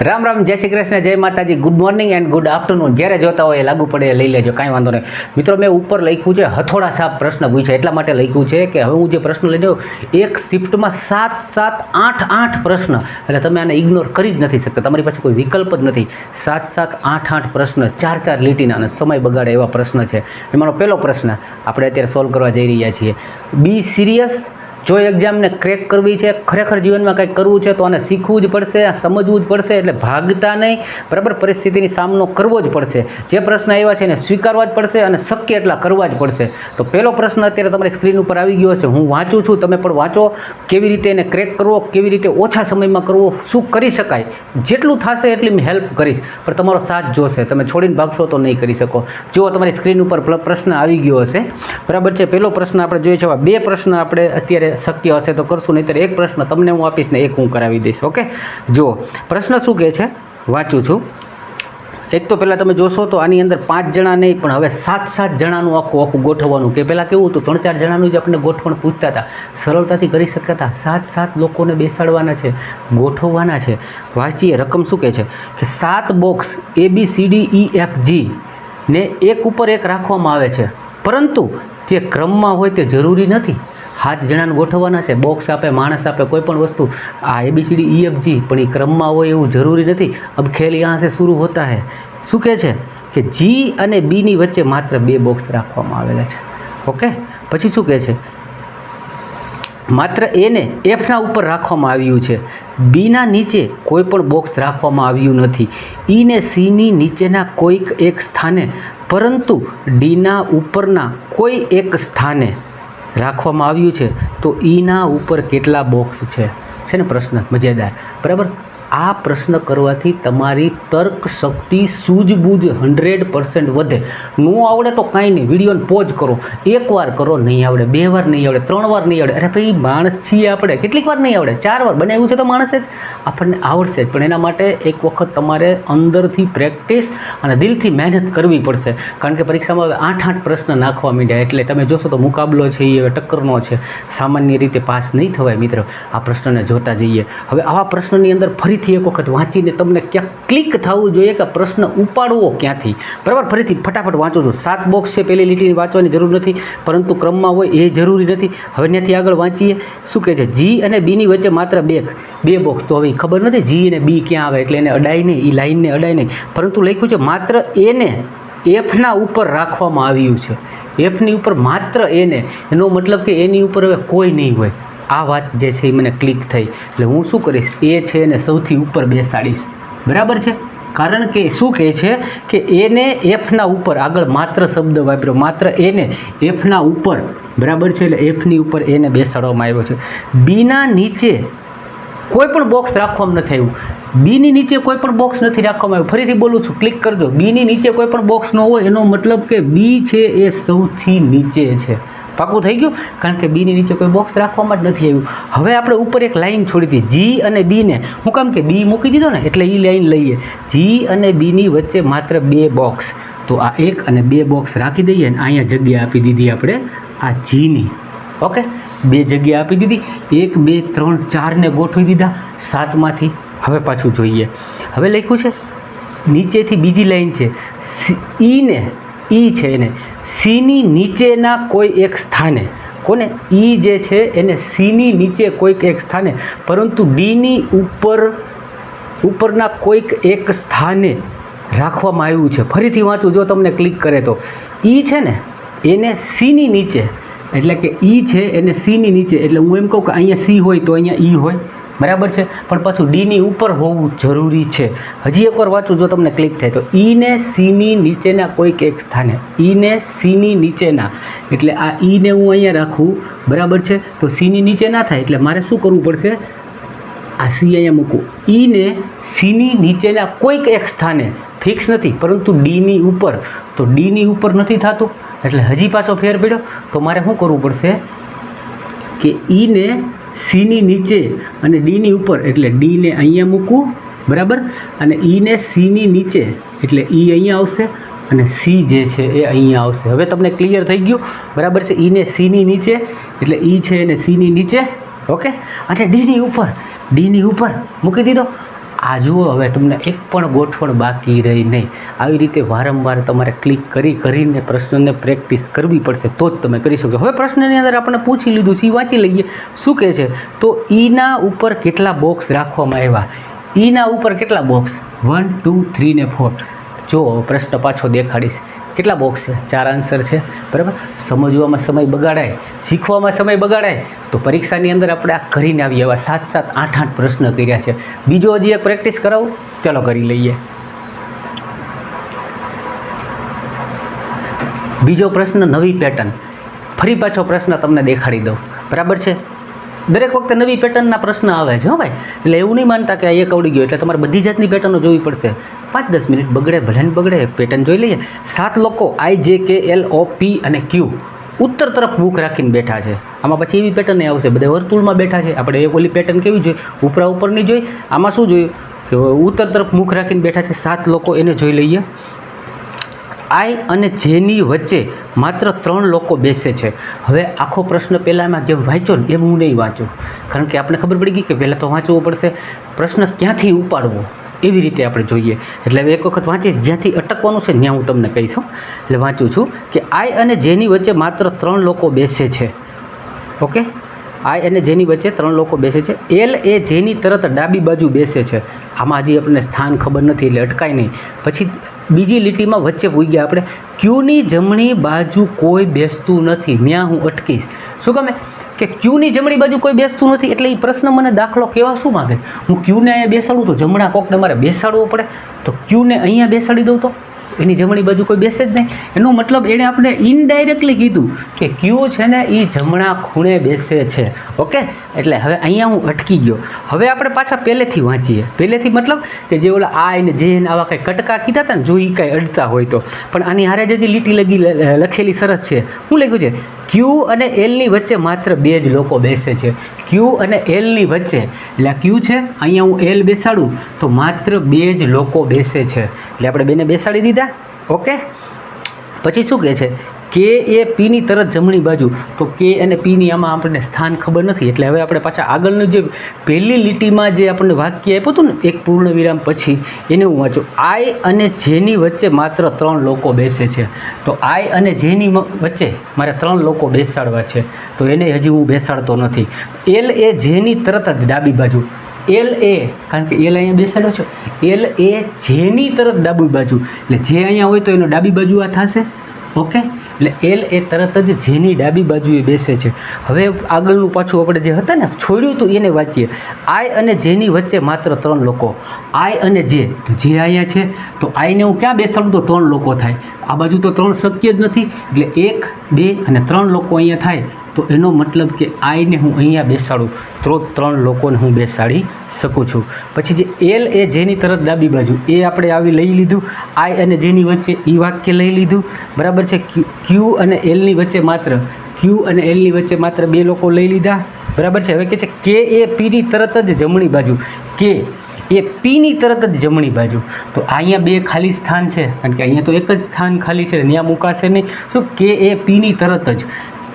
રામ રામ, જય શ્રી કૃષ્ણ, જય માતાજી. Good morning and good afternoon જ્યારે જોતા હોય એ લાગુ પડે, લઈ લેજો, કાંઈ વાંધો નહીં. મિત્રો, મેં ઉપર લખ્યું છે, હથોડા સાપ પ્રશ્ન પૂછે. એટલા માટે લખ્યું છે કે હવે હું જે પ્રશ્ન લઈ જાઉં એક શિફ્ટમાં સાત સાત, આઠ આઠ પ્રશ્ન. એટલે તમે આને ઇગ્નોર કરી જ નથી શકતા. તમારી પાસે કોઈ વિકલ્પ જ નથી. સાત સાત, આઠ આઠ પ્રશ્ન, ચાર ચાર લીટીના અને સમય બગાડે એવા પ્રશ્ન છે. એમાંનો પહેલો પ્રશ્ન. આપણે અત્યારે સોલ્વ કરવા જઈ રહ્યા છીએ. બી સિરિયસ જો એક્ઝામને ક્રેક કરવી છે, ખરેખર જીવનમાં કંઈક કરવું છે, તો આને શીખવું જ પડશે સમજવું જ પડશે, એટલે ભાગતા નહીં. બરાબર, પરિસ્થિતિની સામનો કરવો જ પડશે. જે પ્રશ્ન આવ્યા છે એને સ્વીકારવા જ પડશે અને શક્ય એટલા કરવા જ પડશે. તો પહેલો પ્રશ્ન અત્યારે તમારી સ્ક્રીન ઉપર આવી ગયો છે. હું વાંચું છું, તમે પણ વાંચો. કેવી રીતે એને ક્રેક કરવો, કેવી રીતે ઓછા સમયમાં કરવો, શું કરી શકાય? જેટલું થશે એટલી હું હેલ્પ કરીશ. પણ તમારો સાથ જોશે. તમે છોડીને ભાગશો તો નહીં કરી શકો. જુઓ, તમારી સ્ક્રીન ઉપર પ્રશ્ન આવી ગયો હશે. બરાબર છે. પહેલો પ્રશ્ન આપણે જોઈએ છે. બે પ્રશ્ન આપણે અત્યારે શક્ય હશે તો કરશું નહીં એક પ્રશ્ન તમને હું આપીશ ને એક હું કરાવી દઈશ, ઓકે? જુઓ, પ્રશ્ન શું કહે છે? વાંચું છું. એક તો પહેલાં તમે જોશો તો આની અંદર પાંચ જણા નહીં, પણ હવે સાત સાત જણાનું આખું આખું ગોઠવવાનું કે પહેલાં કેવું હતું? ત્રણ ચાર જણાનું જ આપણે ગોઠવણ પૂછતા હતા. સરળતાથી કરી શકતા હતા. સાત સાત લોકોને બેસાડવાના છે, ગોઠવવાના છે. વાંચીએ, રકમ શું કહે છે? કે સાત box A B C D E F G ને એક ઉપર એક રાખવામાં આવે છે. પરંતુ તે ક્રમમાં હોય તે જરૂરી નથી. હાથ જણાને ગોઠવવાના છે બોક્સ આપે, માણસ આપે, કોઈ પણ વસ્તુ. આ એબીસીડી ઈ એફ જી પણ એ ક્રમમાં હોય એવું જરૂરી નથી. અબ ખેલ યહાં સે શરૂ હોતા હે. શું કહે છે? કે જી અને બીની વચ્ચે માત્ર બે બોક્સ રાખવામાં આવેલા છે. ઓકે પછી શું કહે છે? માત્ર એને એફના ઉપર રાખવામાં આવ્યું છે. બીના નીચે કોઈ પણ બોક્સ રાખવામાં આવ્યું નથી. ઈને સીની નીચેના કોઈક એક સ્થાને, પરંતુ ડીના ઉપરના કોઈ એક સ્થાને રાખવામાં આવ્યું છે. તો ઈના ઉપર કેટલા બોક્સ છે? છે ને પ્રશ્ન? મજેદાર બરાબર? આ પ્રશ્ન કરવાથી તમારી તર્ક શક્તિ સૂઝબૂઝ હંડ્રેડ પર્સન્ટ વધે. ન આવડે તો કાંઈ નહીં. વિડીયોને પોઝ કરો. એકવાર કરો, નહીં આવડે. બે વાર નહીં આવડે. ત્રણ વાર નહીં આવડે. અરે ભાઈ, માણસ છીએ આપણે. કેટલીક વાર નહીં આવડે? ચાર વાર. બનાવ્યું છે તો માણસે જ. આપણને આવડશે જ. પણ એના માટે એક વખત તમારે અંદરથી પ્રેક્ટિસ અને દિલથી મહેનત કરવી પડશે. કારણ કે પરીક્ષામાં હવે આઠ આઠ પ્રશ્ન નાખવા માંડ્યા. એટલે તમે જોશો તો મુકાબલો છે એ હવે ટક્કરનો છે. સામાન્ય રીતે પાસ નહીં થવાય, મિત્રો. આ પ્રશ્નને જોતા જઈએ. હવે આવા પ્રશ્નની અંદર ફરીથી એક વખત વાંચીને તમને ક્યાંક ક્લિક થવું જોઈએ કે પ્રશ્ન ઉપાડવો ક્યાંથી? બરાબર, ફરીથી ફટાફટ વાંચો છું. સાત બોક્સ છે, પહેલી લીટીની વાંચવાની જરૂર નથી, પરંતુ ક્રમમાં હોય એ જરૂરી નથી. હવે ત્યાંથી આગળ વાંચીએ. શું કહે છે? જી અને બીની વચ્ચે માત્ર બે બે બોક્સ તો હવે ખબર નથી જી અને બી ક્યાં આવે, એટલે એને અડાય નહીં એ લાઈનને અડાય નહીં. પરંતુ લખ્યું છે, માત્ર એને એફના ઉપર રાખવામાં આવ્યું છે. એફની ઉપર માત્ર એને એનો મતલબ કે એની ઉપર હવે કોઈ નહીં હોય. આ વાત જે છે એ મને ક્લિક થઈ. એટલે હું શું કરીશ? એ છે એને સૌથી ઉપર બેસાડીશ. બરાબર છે? કારણ કે શું કહે છે કે એને એફના ઉપર આગળ માત્ર શબ્દ વાપર્યો. માત્ર એને એફના ઉપર. બરાબર છે? એટલે એફની ઉપર એને બેસાડવામાં આવ્યો છે. બીના નીચે કોઈ પણ બોક્સ રાખવામાં નથી આવ્યું. બીની નીચે કોઈ પણ બોક્સ નથી રાખવામાં આવ્યું. ફરીથી બોલું છું ક્લિક કરજો. બીની નીચે કોઈ પણ બોક્સ ન હોય, એનો મતલબ કે બી છે એ સૌથી નીચે છે. પાકું થઈ ગયું, કારણ કે બીની નીચે કોઈ બોક્સ રાખવામાં જ નથી આવ્યું. હવે આપણે ઉપર એક લાઈન છોડી હતી જી અને બીને હું કામ કે બી મૂકી દીધો ને, એટલે એ લાઈન લઈએ. જી અને બીની વચ્ચે માત્ર બે બોક્સ તો આ એક અને બે બોક્સ રાખી દઈએ ને, અહીંયા જગ્યા આપી દીધી આપણે આ જીની ઓકે? બે જગ્યા આપી દીધી. એક, બે, ત્રણ, ચારને ગોઠવી દીધા. સાતમાંથી હવે પાછું જોઈએ. હવે લખ્યું છે, નીચેથી બીજી લાઈન છે. ઈને ઈ છે એને. સીની નીચેના કોઈ એક સ્થાને. કોને? ઈ જે છે એને સીની નીચે કોઈક એક સ્થાને. પરંતુ ડીની ઉપર, ઉપરના કોઈક એક સ્થાને રાખવામાં આવ્યું છે. ફરીથી વાંચું, જો તમને ક્લિક કરે તો. ઈ છે ને, એને સીની નીચે. એટલે કે ઈ છે એને સીની નીચે. એટલે હું એમ કહું કે અહીંયા સી હોય તો અહીંયા ઈ હોય. બરાબર છે? પણ પાછું ડીની ઉપર હોવું જરૂરી છે. હજી એકવાર વાંચું, જો તમને ક્લિક થાય તો. ઈને સીની નીચેના કોઈક એક સ્થાને. ઈને સીની નીચેના. એટલે આ ઈને હું અહીંયા રાખું. બરાબર છે? તો સીની નીચે ના થાય, એટલે મારે શું કરવું પડશે? આ સી અહીંયા મૂકું. ઈને સીની નીચેના કોઈક એક સ્થાને. ફિક્સ નથી, પરંતુ ડીની ઉપર. તો ડીની ઉપર નથી થતું, એટલે હજી પાછો ફેર પડ્યો. તો મારે શું કરવું પડશે? કે ઈને સીની નીચે અને ડીની ઉપર, એટલે ડીને અહીંયા મૂકવું, બરાબર? અને ઈને સીની નીચે, એટલે ઈ અહીંયા આવશે અને સી જે છે એ અહીંયા આવશે. હવે તમને ક્લિયર થઈ ગયું? બરાબર છે? ઈને સીની નીચે, એટલે ઈ છે એને સીની નીચે, ઓકે? અને ડીની ઉપર ડીની ઉપર મૂકી દીધો. આ જુઓ, હવે તમને એક પણ ગોઠવણ બાકી રહી નહીં. આવી રીતે વારંવાર તમારે ક્લિક કરી કરીને પ્રશ્નને પ્રેક્ટિસ કરવી પડશે, તો જ તમે કરી શકશો. હવે પ્રશ્નની અંદર આપણે પૂછી લીધું છે વાંચી લઈએ. શું કહે છે? તો ઈના ઉપર કેટલા બોક્સ રાખવામાં આવ્યા? ઈના ઉપર કેટલા બોક્સ? વન, ટુ થ્રી ને ફોર. જો પ્રશ્ન પાછો દેખાડીશ. કેટલા બોક્સ છે? ચાર આન્સર છે. બરાબર? સમજવામાં સમય બગાડાય, શીખવામાં સમય બગાડાય. તો પરીક્ષાની અંદર આપણે આ કરીને આવીએ. એવા સાત સાત આઠ આઠ પ્રશ્ન કર્યા છે. બીજો હજી એક પ્રેક્ટિસ કરાવું. ચલો કરી લઈએ. બીજો પ્રશ્ન નવી પેટર્ન ફરી પાછો પ્રશ્ન તમને દેખાડી દઉં. બરાબર છે? દરેક વખતે નવી પેટર્નના પ્રશ્ન આવે છે, હો ભાઈ. એટલે એવું નહીં માનતા કે આ એક આવડી ગયો, એટલે તમારે બધી જાતની પેટર્નો જોવી પડશે. પાંચ દસ મિનિટ બગડે, ભલે ને બગડે પેટર્ન જોઈ લઈએ. સાત લોકો આઈ જે કે એલ ઓ પી અને ક્યુ ઉત્તર તરફ મુખ રાખીને બેઠા છે. આમાં પછી એવી પેટર્ન આવશે. બધા વર્તુળમાં બેઠા છે. આપણે એક ઓલી પેટર્ન કેવી જોઈએ? ઉપરા ઉપરની જોઈ આમાં શું જોયું કે ઉત્તર તરફ મુખ રાખીને બેઠા છે. સાત લોકો એને જોઈ લઈએ. આઈ અને જેની વચ્ચે માત્ર ત્રણ લોકો બેસે છે. હવે આખો પ્રશ્ન પહેલાંમાં જેમ વાંચ્યો ને એમ હું નહીં વાંચું. કારણ કે આપણે ખબર પડી ગઈ કે પહેલાં તો વાંચવું પડશે. પ્રશ્ન ક્યાંથી ઉપાડવો? એવી રીતે આપણે જોઈએ. એટલે હવે એક વખત વાંચીશ, જ્યાંથી અટકવાનું છે ત્યાં હું તમને કહીશ એટલે વાંચું છું કે આઈ અને જેની વચ્ચે માત્ર ત્રણ લોકો બેસે છે. ઓકે? આઈ અને જેની વચ્ચે ત્રણ લોકો બેસે છે. એલ એ જેની તરત ડાબી બાજુ બેસે છે. આમાં હજી આપણને સ્થાન ખબર નથી, એટલે અટકાય નહીં. પછી બીજી લીટીમાં વચ્ચે પૂગ્યા આપણે. ક્યુની જમણી બાજુ કોઈ બેસતું નથી. ત્યાં હું અટકીશ. શું ગમે? કે ક્યુની જમણી બાજુ કોઈ બેસતું નથી એટલે એ પ્રશ્ન મને દાખલો કેવા શું માગે? હું ક્યુને અહીંયા બેસાડું તો જમણા કોકને મારે બેસાડવો પડે. તો ક્યુને અહીંયા બેસાડી દઉં તો? એની જમણી બાજુ કોઈ બેસે જ નહીં. એનો મતલબ એણે આપણે ઇનડાયરેક્ટલી કીધું કે ક્યુ છે ને એ જમણા ખૂણે બેસે છે. ઓકે? એટલે હવે અહીંયા હું અટકી ગયો. હવે આપણે પાછા પહેલેથી વાંચીએ. પહેલેથી મતલબ કે જે ઓલા આ ને જે આવા કંઈ કટકા કીધા હતા ને જો એ કાંઈ અડતા હોય તો. પણ આની હારે જે લીટી લગી લખેલી સરસ છે. શું લખ્યું છે? ક્યુ અને એલની વચ્ચે માત્ર બે જ લોકો બેસે છે. ક્યુ અને એલની વચ્ચે, એટલે ક્યુ છે, અહીંયા હું એલ બેસાડું, તો માત્ર બે જ લોકો બેસે છે. એટલે આપણે બેને બેસાડી દીધા? ઓકે? પછી શું કહે છે? કે એ પીની તરત જમણી બાજુ. તો કે અને પીની આમાં આપણને સ્થાન ખબર નથી. એટલે હવે આપણે પાછા આગળનું જે પહેલી લીટીમાં જે આપણને વાક્ય આપ્યું હતું ને, એક પૂર્ણ વિરામ પછી, એને હું વાંચું. આઈ અને જેની વચ્ચે માત્ર ત્રણ લોકો બેસે છે. તો આઈ અને જેની વચ્ચે મારે ત્રણ લોકો બેસાડવા છે. તો એને હજી હું બેસાડતો નથી. એલ એ જેની તરત જ ડાબી બાજુ. એલ એ કારણ કે એલ અહીંયા બેસેલો છે. એલ એ જેની તરત ડાબી બાજુ. એટલે જે અહીંયા હોય તો એનો ડાબી બાજુ આ થશે. ઓકે એટલે એલ એ તરત જ જેની ડાબી બાજુએ બેસે છે. હવે આગળનું પાછું આપણે જે હતા ને, છોડ્યું હતું, એને વાંચીએ. આઈ અને જેની વચ્ચે માત્ર ત્રણ લોકો. આઈ અને જે તો જે અહીંયા છે. તો આઈને હું ક્યાં બેસાડું? તો ત્રણ લોકો થાય. આ બાજુ તો ત્રણ શક્ય જ નથી. એટલે એક, બે અને ત્રણ લોકો અહીંયા થાય. તો એનો મતલબ કે આઈને હું અહીંયા બેસાડું. તો ત્રણ લોકોને હું બેસાડી શકું છું. પછી જે એલ એ જેની તરત ડાબી બાજુ, એ આપણે આવી લઈ લીધું. આઈ અને જેની વચ્ચે એ વાક્ય લઈ લીધું. બરાબર છે? ક્યુ અને એલની વચ્ચે માત્ર. ક્યુ અને એલની વચ્ચે માત્ર બે લોકો લઈ લીધા. બરાબર છે? હવે કે છે, કે એ પીની તરત જ જમણી બાજુ. કે એ પીની તરત જ જમણી બાજુ. તો અહીંયા બે ખાલી સ્થાન છે. કારણ કે અહીંયા તો એક જ સ્થાન ખાલી છે ત્યાં મુકાશે નહીં. શું? કે એ પીની તરત જ.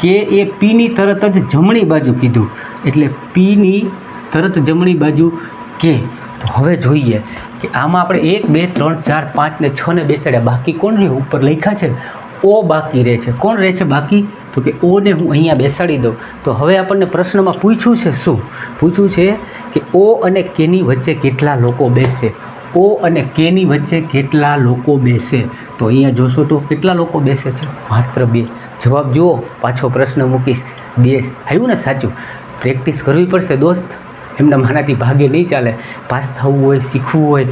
કે એ પીની તરત જ જમણી બાજુ કીધું. એટલે પીની તરત જમણી બાજુ કે. તો હવે જોઈએ કે આમાં આપણે એક, બે, ત્રણ, ચાર, પાંચ ને છ ને બેસાડ્યા. બાકી કોણ રહે? ઉપર લખ્યા છે, ઓ બાકી રહે છે. કોણ રહે છે બાકી? તો કે ઓને હું અહીંયા બેસાડી દઉં. તો હવે આપણને પ્રશ્નમાં પૂછ્યું છે શું? પૂછ્યું છે કે ઓ અને કેની વચ્ચે કેટલા લોકો બેસે? ઓ અને કેની વચ્ચે કેટલા લોકો બેસે? તો અહીંયા જોશો તો કેટલા લોકો બેસે છે? માત્ર બે. જવાબ જુઓ, પાછો પ્રશ્ન મૂકીશ. બે. આવ્યું ને સાચું? પ્રેક્ટિસ કરવી પડશે, દોસ્ત. એમના મારાથી ભાગે નહીં ચાલે. પાસ થવું હોય, શીખવું હોય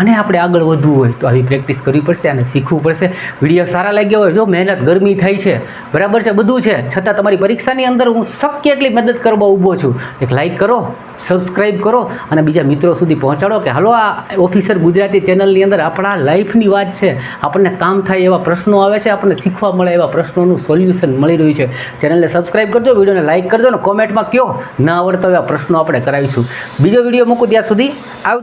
અને આપણે આગળ વધવું હોય તો આવી પ્રેક્ટિસ કરવી પડશે અને શીખવું પડશે. વીડિયો સારા લાગ્યા હોય જો મહેનત ગરમી થાય છે, બરાબર છે, બધું છે. છતાં તમારી પરીક્ષાની અંદર હું શક્ય એટલી મદદ કરવા ઊભો છું. એક લાઇક કરો સબસ્ક્રાઈબ કરો અને બીજા મિત્રો સુધી પહોંચાડો કે હાલો, આ ઓફિસર ગુજરાતી ચેનલની અંદર આપણા લાઈફની વાત છે. આપણને કામ થાય એવા પ્રશ્નો આવે છે, આપણને શીખવા મળે એવા પ્રશ્નોનું સોલ્યુશન મળી રહ્યું છે. ચેનલને સબસ્ક્રાઈબ કરજો, વિડીયોને લાઈક કરજો ને કોમેન્ટમાં કયો ના આવડતા એવા પ્રશ્નો આપણે કરાવીશું. બીજો વીડિયો મૂકું ત્યાં સુધી આવ